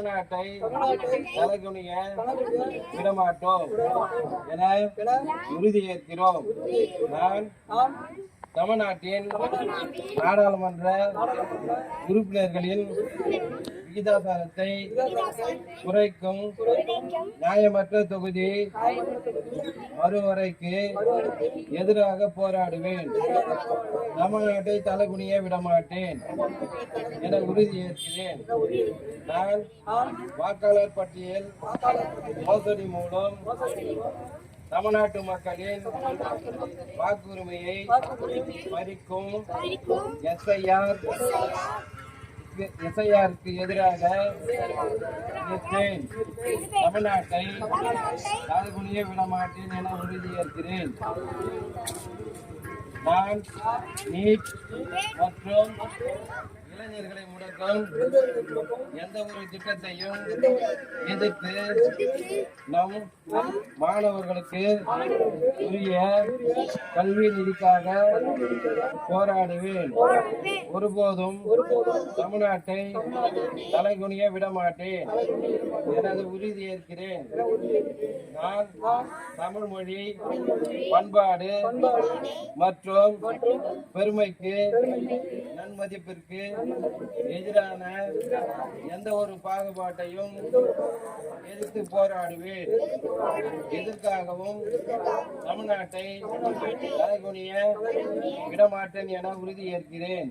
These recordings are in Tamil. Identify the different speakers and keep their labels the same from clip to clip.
Speaker 1: தமிழ்நாட்டை தலைகுனிய விடமாட்டோம் என உறுதியேற்கிறோம். நான் தமிழ்நாட்டின் நாடாளுமன்ற உறுப்பினர்களின் விகிதாசாரத்தை குறைக்கும் நியாயமற்ற தொகுதி மறுவரைக்கு எதிராக போராடுவேன். தமிழ்நாட்டை தலைகுனிய விடமாட்டேன் என உறுதியேற்கிறேன் நான் வாக்காளர் பட்டியல் மோசடி மூலம் தமிழ்நாட்டு மக்களின் வாக்குரிமையை பறிக்கும் எஸ்ஐஆர் எஸ்ஐஆருக்கு எதிராக தமிழ்நாட்டை தலைகுனிய விடமாட்டேன் என உறுதியேற்கிறேன் நான் நீட் மற்றும் இளைஞர்களை முடக்கும். எந்த ஒரு திட்டத்தையும் எதிர்த்து நம் மாணவர்களுக்கு உரிய கல்வி நிதிக்காக போராடுவேன். ஒருபோதும் தமிழ்நாட்டை தலைகுனிய விடமாட்டேன். எனது உறுதி ஏற்கிறேன். நான் தமிழ் மொழி பண்பாடு மற்றும் பெருமைக்கு நன்மதிப்பிற்கு எதிரான எந்த ஒரு பாகுபாட்டையும் எதிர்த்து போராடுவேன். எதற்காகவும் தமிழ்நாட்டை தலைகுனிய விடமாட்டேன் என உறுதியேற்கிறேன்.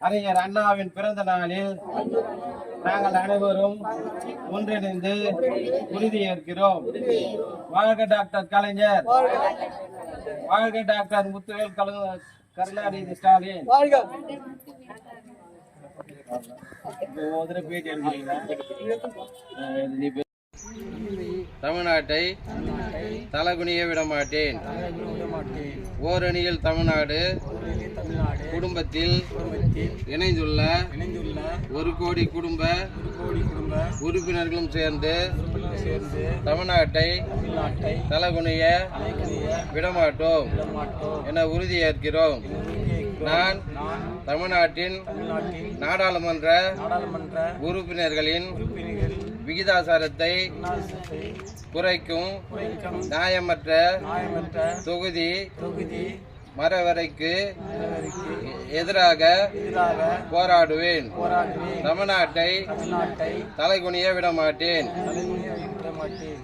Speaker 1: அறிஞர் அண்ணாவின் பிறந்த நாளில் நாங்கள் அனைவரும் ஒன்றிணைந்து உறுதியேற்கிறோம் வாழ்க டாக்டர் கலைஞர். வாழ்க டாக்டர் முத்துவேல் கலைஞர் கருணாநிதி ஸ்டாலின். அஹ் தமிழ்நாட்டை தலைகுனிய விட மாட்டேன் ஓரணியில் தமிழ்நாடு குடும்பத்தில் இணைந்துள்ள ஒரு கோடி குடும்ப உறுப்பினர்களும் சேர்ந்து தமிழ்நாட்டை தலைகுனிய விடமாட்டோம் என உறுதியேற்கிறோம் நான் தமிழ்நாட்டின் நாடாளுமன்ற உறுப்பினர்களின் விகிதாசாரத்தை குறைக்கும் நியாயமற்ற தொகுதி மரவரைக்கு எதிராக போராடுவேன். தமிழ்நாட்டை தலைகுனிய விடமாட்டேன்.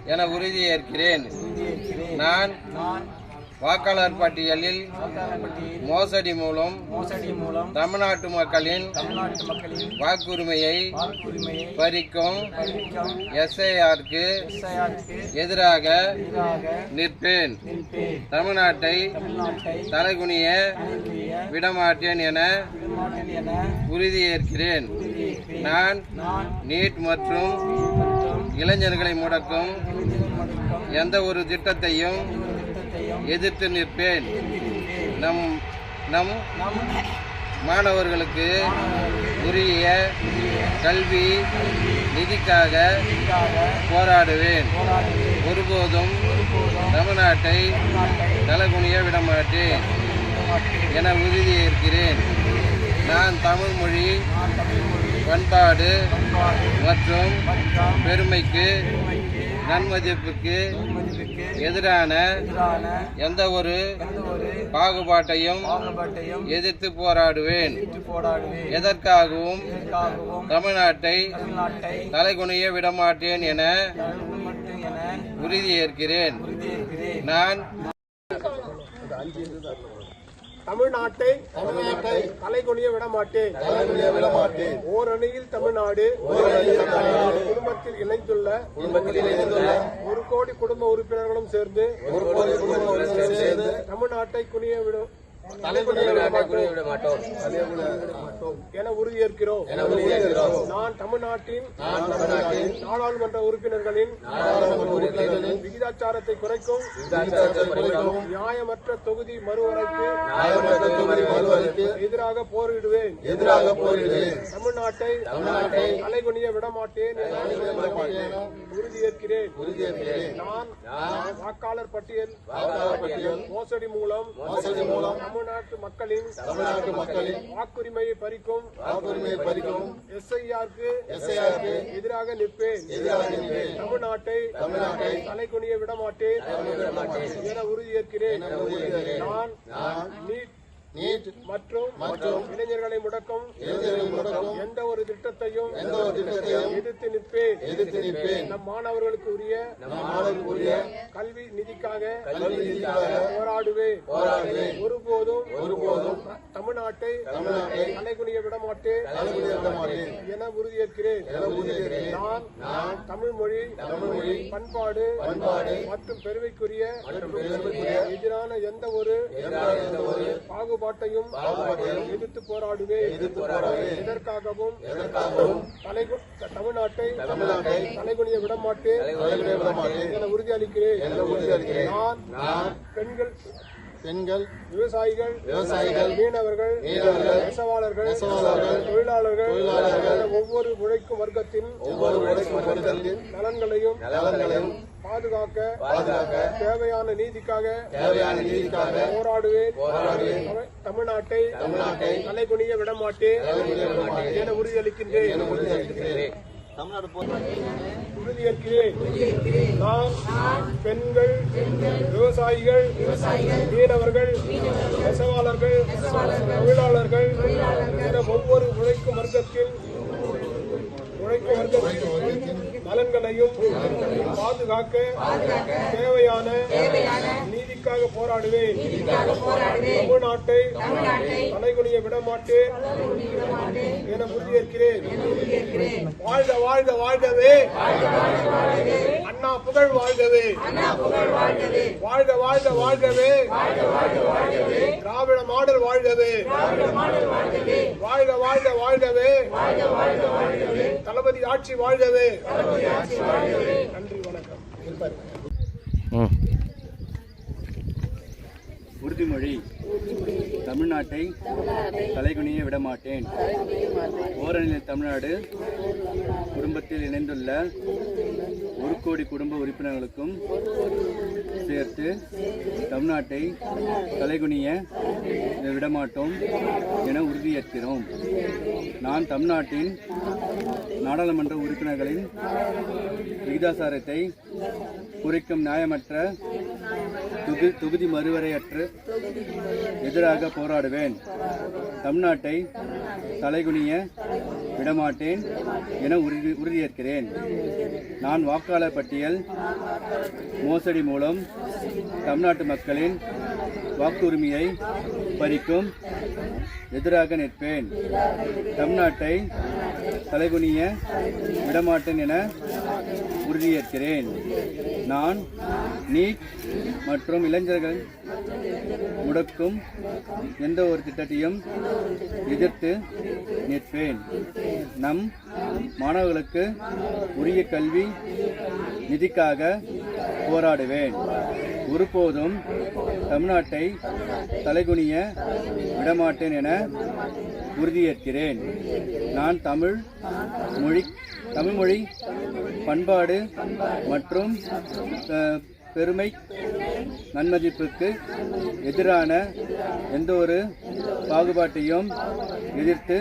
Speaker 1: என உறுதியேற்கிறேன். நான் வாக்காளர் பட்டியலில் மோசடி மூலம் தமிழ்நாட்டு மக்களின் வாக்குரிமையை பறிக்கும் எஸ்ஐஆருக்கு எதிராக நிற்பேன். தமிழ்நாட்டை தலைகுனிய விடமாட்டேன் என உறுதியேற்கிறேன். நான் நீட் மற்றும் இளைஞர்களை முடக்கும் எந்த ஒரு திட்டத்தையும் எதிர்த்து நிற்பேன். நம் நம் மாணவர்களுக்கு உரிய கல்வி நிதிக்காக போராடுவேன். ஒருபோதும் தமிழ்நாட்டை தலைகுனிய விடமாட்டேன். என உறுதியேற்கிறேன் நான் தமிழ் மொழி பண்பாடு மற்றும் பெருமைக்கு நன்மதிப்புக்கு எதிரான எந்த ஒரு பாகுபாட்டையும் எதிர்த்து போராடுவேன். எதற்காகவும் தமிழ்நாட்டை தலைகுனிய விடமாட்டேன் என உறுதியேற்கிறேன். நான்
Speaker 2: தமிழ்நாட்டை தமிழ்நாட்டை தலைகுனிய விட மாட்டேன் தலைகுனிய விட மாட்டேன் ஓரணியில் தமிழ்நாடு குடும்பத்தில் இணைந்துள்ள குடும்பத்தில் இணைந்துள்ள ஒரு கோடி குடும்ப உறுப்பினர்களும் சேர்ந்து ஒரு கோடி குடும்ப உறுப்பினர்களும் சேர்ந்து தமிழ்நாட்டை குனிய விட விட மாட்டோம் என உறுதியேற்கிறோம். நான் தமிழ்நாட்டின் நாடாளுமன்ற உறுப்பினர்களின் விகிதாச்சாரத்தை குறைக்கும் நியாயமற்ற தொகுதி மறுவரைக்கு எதிராக போரிடுவேன்.
Speaker 3: எதிராக போரிடுவேன்.
Speaker 2: தமிழ்நாட்டை
Speaker 3: தமிழ்நாட்டை
Speaker 2: அலைகுனிய விடமாட்டேன் உறுதியேற்கிறேன்.
Speaker 3: உறுதியேற்கிறேன்.
Speaker 2: நான் வாக்காளர் பட்டியல்
Speaker 3: வாக்காளர் பட்டியல்
Speaker 2: மோசடி மூலம்
Speaker 3: மோசடி மூலம்
Speaker 2: தமிழ்நாட்டு மக்களின்
Speaker 3: தமிழ்நாட்டு மக்களின்
Speaker 2: வாக்குரிமையை பறிக்கும்
Speaker 3: வாக்குரிமையை பறிக்கும்
Speaker 2: எஸ்ஐஆருக்கு
Speaker 3: எஸ்ஐஆருக்கு
Speaker 2: எதிராக நிற்பேன்.
Speaker 3: எதிராக நிற்பேன்.
Speaker 2: தமிழ்நாட்டை
Speaker 3: தமிழ்நாட்டை
Speaker 2: தலைக்குனிய விடமாட்டேன் என உறுதியேற்கிறேன் நான் நீட்
Speaker 3: நீட்
Speaker 2: மற்றும்
Speaker 3: மற்றும்
Speaker 2: இளைஞர்களை முடக்கும்
Speaker 3: இளைஞர்களை முடக்கும்
Speaker 2: எந்த ஒரு திட்டத்தையும்
Speaker 3: எந்த ஒரு திட்டத்தையும்
Speaker 2: எதிர்த்து நிற்பேன்.
Speaker 3: எதிர்த்து நிற்பேன்.
Speaker 2: நம் மாணவர்களுக்கு உரிய
Speaker 3: நம் மாணவர்களுக்குரிய
Speaker 2: கல்வி நிதிக்காக
Speaker 3: கல்வி நிதிக்காக
Speaker 2: போராடுவேன்.
Speaker 3: போராடுவேன்.
Speaker 2: ஒருபோதும்
Speaker 3: ஒருபோதும்
Speaker 2: தமிழ்நாட்டை தலைகுனிய விடமாட்டேன். என உறுதியேற்கிறேன். நான் தமிழ் மொழி பண்பாடு
Speaker 3: பண்பாடு
Speaker 2: மற்றும் பெருமைக்குரிய எதிரான எந்த ஒரு பாகுபாட்டையும் எதிர்த்து போராடுவேன். தலைகு- தமிழ்நாட்டை தலைகுனிய விடமாட்டேன். என உறுதியளிக்கிறேன். நான் பெண்கள்
Speaker 3: பெண்கள்
Speaker 2: விவசாயிகள்
Speaker 3: விவசாயிகள்,
Speaker 2: மீனவர்கள்
Speaker 3: மீனவர்கள்,
Speaker 2: நெசவாளர்கள்
Speaker 3: நெசவாளர்கள்,
Speaker 2: தொழிலாளர்கள்
Speaker 3: தொழிலாளர்கள்,
Speaker 2: ஒவ்வொரு உழைக்கும் வர்க்கத்தின்
Speaker 3: ஒவ்வொரு உழைக்கும் வர்க்கத்தின்
Speaker 2: நலன்களையும்
Speaker 3: நலன்களையும்
Speaker 2: பாதுகாக்க
Speaker 3: பாதுகாக்க
Speaker 2: தேவையான நீதிக்காக
Speaker 3: தேவையான நீதிக்காக
Speaker 2: போராடுவேன்
Speaker 3: போராடுவேன்.
Speaker 2: தமிழ்- தமிழ்நாட்டை
Speaker 3: தமிழ்நாட்டை
Speaker 2: தலைகுனிய விடமாட்டேன். என உறுதியளிக்கின்றேன்
Speaker 3: என உறுதியளிக்கிறேன்
Speaker 2: உறுதியேற்கிறேன். நான் பெண்கள் விவசாயிகள் மீனவர்கள் நெசவாளர்கள் தொழிலாளர்கள் என ஒவ்வொரு உழைக்கும் வர்க்கத்தின் உழைக்கும் வர்க்கத்தின் நலன்களையும் பாதுகாக்க தேவையான நீதிக்காக போராடுவேன். தமிழ்நாட்டை தலைகுனிய விடமாட்டேன். என உறுதியேற்கிறேன். வாழ்க வாழ்க வாழ்கவே. அண்ணா புகழ் வாழ்கவே. வாழ்க வாழ்க வாழ்கவே. திராவிட மாடல் வாழ்கவே. வாழ்க வாழ்க வாழ்கவே. தளபதி ஆட்சி வாழ்கவே. நன்றி வணக்கம்.
Speaker 4: உறுதிமொழி தமிழ்நாட்டை தலைகுனிய விடமாட்டேன். ஓரணியில் தமிழ்நாடு குடும்பத்தில் இணைந்துள்ள ஒரு கோடி குடும்ப உறுப்பினர்களுக்கும் சேர்த்து தமிழ்நாட்டை தலைகுனிய விடமாட்டோம் என உறுதியேற்கிறோம். நான் தமிழ்நாட்டின் நாடாளுமன்ற உறுப்பினர்களின் விகிதாசாரத்தை குறைக்கும் நியாயமற்ற தொகு தொகுதி மறுவரையற்று எதிராக போராடுவேன். தமிழ்நாட்டை தலைகுனிய விடமாட்டேன் என உறுதி உறுதியேற்கிறேன். நான் வாக்காளர் பட்டியல் மோசடி மூலம் தமிழ்நாட்டு மக்களின் வாக்குரிமையை பறிக்கும் எதிராக நிற்பேன். தமிழ்நாட்டை தலைகுனிய விடமாட்டேன் என உறுதியேற்கிறேன். நான் நீட் மற்றும் இளைஞர்கள் முடக்கும் எந்த ஒரு திட்டத்தையும் எதிர்த்து நிற்பேன். நம் மாணவர்களுக்கு உரிய கல்வி நிதிக்காக போராடுவேன். ஒருபோதும் தமிழ்நாட்டை தலைகுனிய விடமாட்டேன் என உறுதியேற்கிறேன். நான் தமிழ் மொழி தமிழ் மொழி பண்பாடு மற்றும் பெருமை நன்மதிப்புக்கு எதிரான எந்த ஒரு பாகுபாட்டையும் எதிர்த்து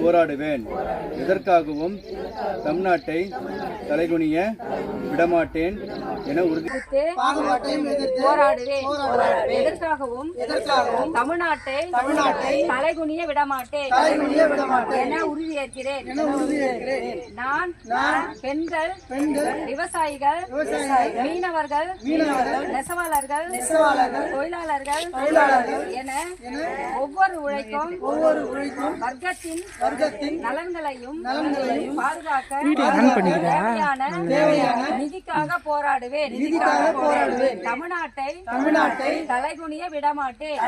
Speaker 4: போராடுவேன். எதற்காகவும் தமிழ்நாட்டை தலைகுனிய விடமாட்டேன். என உறுதி
Speaker 5: எதிர்த்து போராடுவேன் எதற்காகவும் தமிழ்நாட்டை தமிழ்நாட்டை தலைகுனிய விடமாட்டேன். என உறுதியேற்கிறேன். நான் பெண்கள் விவசாயிகள் மீனவர்கள் நெசவாளர்கள் தொழிலாளர்கள் என ஒவ்வொரு உழைக்கும் ஒவ்வொரு உழைக்கும் வர்க்கத்தின் வர்க்கத்தின் நலன்களையும் பாதுகாக்க தேவையான நிதிக்காக போராடுவேன். போராடுவேன் நீதிக்காக போராடுவேன். தமிழ்நாட்டை தமிழ்நாட்டை தலைகுனிய விடமாட்டேன்.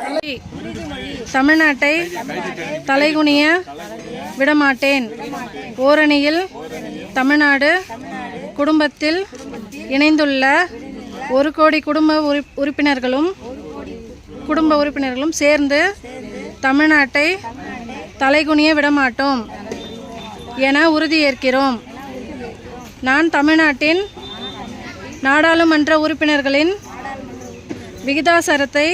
Speaker 6: தமிழ்நாட்டை தலைகுனிய விடமாட்டேன். ஓரணியில் தமிழ்நாடு குடும்பத்தில் இணைந்துள்ள ஒரு கோடி குடும்ப உறுப்- உறுப்பினர்களும் குடும்ப உறுப்பினர்களும் சேர்ந்து தமிழ்நாட்டை தலைகுனிய விடமாட்டோம் என உறுதியேற்கிறோம். நான் தமிழ்நாட்டின் நாடாளுமன்ற உறுப்பினர்களின் விகிதாசாரத்தை